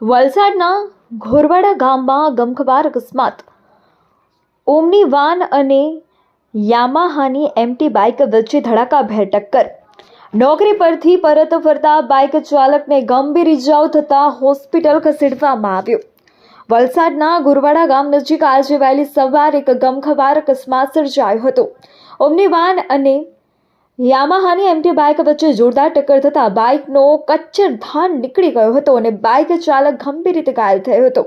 વલસાડના ઘોરવાડા ગામમાં ગમખવાર અકસ્માત. ઓમની વાન અને યામાહાની એમટી બાઇક વચ્ચે ધડાકાભેર ટક્કર. નોકરી પરથી પરત ફરતા બાઇક ચાલકને ગંભીર ઇજાઓ થતાં હોસ્પિટલ ખસેડવામાં આવ્યો. વલસાડના ગુરવાડા ગામ નજીક આજે વહેલી સવારે એક ગમખવાર અકસ્માત સર્જાયો હતો. ઓમની વાન અને યામાહાની એમટી બાઇક વચ્ચે જોરદાર ટક્કર થતાં બાઇકનો કચ્છરધાન નીકળી ગયો હતો અને બાઇક ચાલક ગંભીર રીતે ઘાયલ થયો હતો.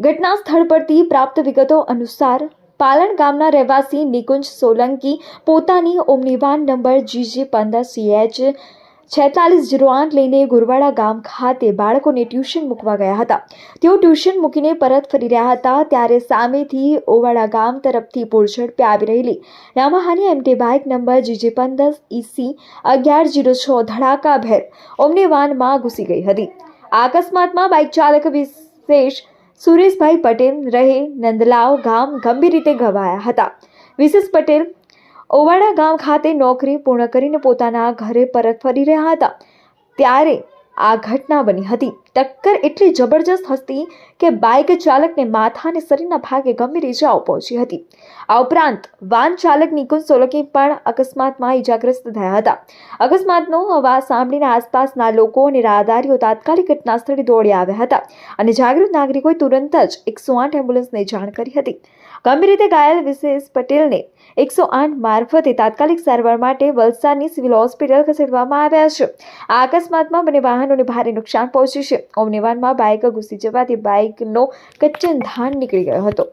ઘટના સ્થળ પરથી પ્રાપ્ત વિગતો અનુસાર પાલણ ગામના રહેવાસી નિકુંજ સોલંકી પોતાની ઓમની વાન નંબર જીજી પંદર સીએચ છેતાલીસ જીરો આઠ લઈને ગુરવાડા ગામ ખાતે બાળકોને ટ્યુશન મૂકવા ગયા હતા. તેઓ ટ્યુશન મૂકીને પરત ફરી રહ્યા હતા ત્યારે સામેથી ઓવાડા ગામ તરફથી પૂરઝડપે આવી રહેલી યામાહાની એમટી બાઇક નંબર જીજે પંદર ઈસી અગિયાર જીરો છ ધડાકાભેર ઓમની વાનમાં ઘૂસી ગઈ હતી. અકસ્માતમાં બાઇક ચાલક વિશેષ સુરેશભાઈ પટેલ રહે નંદલાવ ગામ ગંભીર રીતે ઘવાયા હતા. વિશેષ પટેલ ઓવાડા ગામ ખાતે નોકરી પૂર્ણ કરીને પોતાના ઘરે પરત ફરી રહ્યા હતા. ત્યારે આ ઘટના બની હતી. ટક્કર એટલી જબરજસ્ત હતી કે બાઇક ચાલકને માથા અને શરીરના ભાગે ગંભીર ઇજાઓ પહોંચી હતી. આ ઉપરાંત વાન ચાલક નિકુંજ સોલંકી પણ અકસ્માતમાં ઇજાગ્રસ્ત થયા હતા. અકસ્માતનો અવાજ સાંભળીને આસપાસના લોકો અને રાહદારીઓ તાત્કાલિક ઘટના સ્થળે દોડી આવ્યા હતા અને જાગૃત નાગરિકોએ તુરંત જ એકસો આઠ એમ્બ્યુલન્સને જાણ કરી હતી. ગંભીર રીતે ઘાયલ વિશેષ પટેલને એકસો આઠ મારફતે તાત્કાલિક સારવાર માટે વલસાડની સિવિલ હોસ્પિટલ ખસેડવામાં આવ્યા છે. આ અકસ્માતમાં બંને વાહનોને ભારે નુકસાન પહોંચ્યું છે. ઓમનિવાનમાં બાઇક ઘૂસી જવાથી બાઇકનો કચ્ચન ધાન નીકળી ગયો હતો.